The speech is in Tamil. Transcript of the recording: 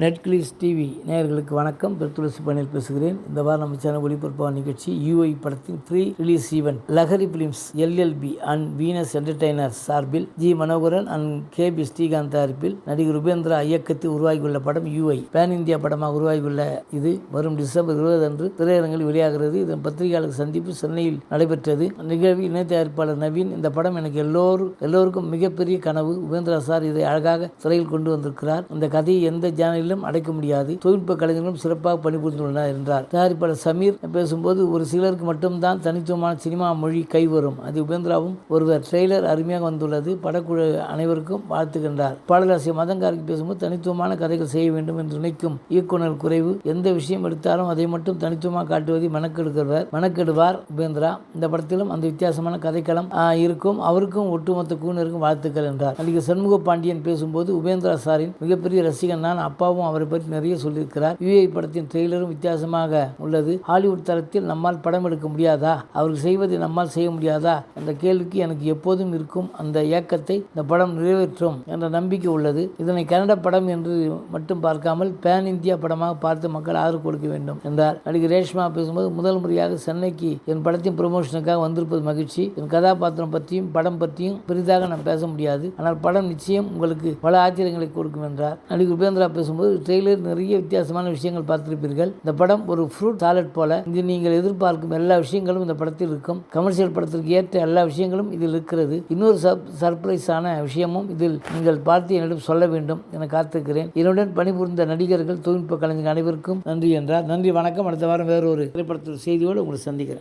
நெட்கிளிஸ் டிவி நேயர்களுக்கு வணக்கம். பெருத்துளசி பணியில் பேசுகிறேன். இந்த வாரம் நம்ம சேனல் ஒளிபரப்பான நிகழ்ச்சி யூஐ படத்தின் pre release event Lahari films LLP and Venus entertainer சார்பில் G Manoharan and K P Srikanth தயாரிப்பில் நடிகர் உபேந்திரா இயக்கத்தில் உருவாகியுள்ள படம் யூஐ. பேன் இந்தியா படமாக உருவாகியுள்ள இது வரும் டிசம்பர் இருபது அன்று திரையரங்கில் வெளியாகிறது. இதன் பத்திரிகையாளர் சந்திப்பு சென்னையில் நடைபெற்றது. நிகழ்வில் இணை தயாரிப்பாளர் நவீன் இந்த படம் எனக்கு எல்லோரும் எல்லோருக்கும் மிகப்பெரிய கனவு. உபேந்திரா சார் இதை அழகாக திரையில் கொண்டு வந்திருக்கிறார். இந்த கதையை எந்த ஜானலிலும் அடைக்க முடியாது. தொழில்நுட்ப கலைஞர்களும் சிறப்பாக பணிபுரிந்துள்ளனர் என்றார். தயாரிப்பாளர் சமீர் பேசும்போது ஒரு சிலருக்கு மட்டும்தான் தனித்துவமான சினிமா மொழி கைவரும் அது உபேந்திராவும் ஒருவர் ட்ரெய்லர் அருமையாக வந்துள்ளது. படக்குழு அனைவருக்கும் வாழ்த்துகின்றார் பாடலாசிய மதங்காருக்கு பேசும்போது தனித்துவமான கதைகள் செய்ய வேண்டும் என்று நினைக்கும் இயக்குனர் குறைவு. எந்த விஷயம் எடுத்தாலும் அதை மட்டும் தனித்துவமாக காட்டுவதை மனக்கெடுக்கிறவர் மனக்கெடுவார் உபேந்திரா. இந்த படத்திலும் அந்த வித்தியாசமான கதைக்களம் இருக்கும். அவருக்கும் ஒட்டுமொத்த கூனருக்கும் வாழ்த்துக்கள் என்றார். நடிகர் சண்முக பாண்டியன் பேசும்போது உபேந்திரா சாரின் மிகப்பெரிய ரசிகன் நான் அப்பாவும் அவரை பற்றி நிறைய சொல்லியிருக்கிறார். யூஏ படத்தின் ட்ரெய்லரும் வித்தியாசமாக உள்ளது. ஹாலிவுட் தரத்தில் நம்மால் படம் எடுக்க முடியாதா? அவருக்கு செய்வதை நம்மால் செய்ய முடியாதா? என்ற கேள்விக்கு எனக்கு எப்போதும் இருக்கும் அந்த ஏக்கத்தை இந்த படம் நிறைவேற்றும் என்ற நம்பிக்கை உள்ளது. இதனை கன்னட படம் என்று மட்டும் பார்க்காமல் பேன் இந்தியா படமாக பார்த்து மக்கள் ஆதரவு கொடுக்க வேண்டும் என்றார். நடிகர் ரேஷ்மா பேசும்போது முதல் முறையாக சென்னைக்கு என் படத்தின் ப்ரமோஷனுக்காக வந்திருப்பது மகிழ்ச்சி. என் கதாபாத்திரம் பற்றியும் படம் பற்றியும் பெரிதாக நான் பேச முடியாது. ஆனால் படம் நிச்சயம் உங்களுக்கு பல ஆச்சரியங்களை கொடுக்கும் என்றார். நடிகர் உபேந்திரா பேசும்போது ட்ரெய்லர் நிறைய வித்தியாசமான விஷயங்கள் பார்த்திருப்பீர்கள். இந்த படம் ஒரு ஃப்ரூட் சாலட் போல. இது நீங்கள் எதிர்பார்க்கும் எல்லா விஷயங்களும் இந்த படத்தில் இருக்கும். கமர்ஷியல் படத்திற்கு ஏற்ற எல்லா விஷயங்களும் இதில் இருக்கிறது. இன்னொரு சர்ப்ரைஸான விஷயமும் இதில் நீங்கள் பார்த்து என்னிடம் சொல்ல வேண்டும் என காத்திருக்கிறேன். என்னுடன் பணிபுரிந்த நடிகர்கள் தொழில்நுட்ப கலைஞர்கள் அனைவருக்கும் நன்றி என்றார் நன்றி வணக்கம். அடுத்த வாரம் வேறொரு திரைப்படத்தில் செய்தியோடு உங்களை சந்திக்கிறேன்.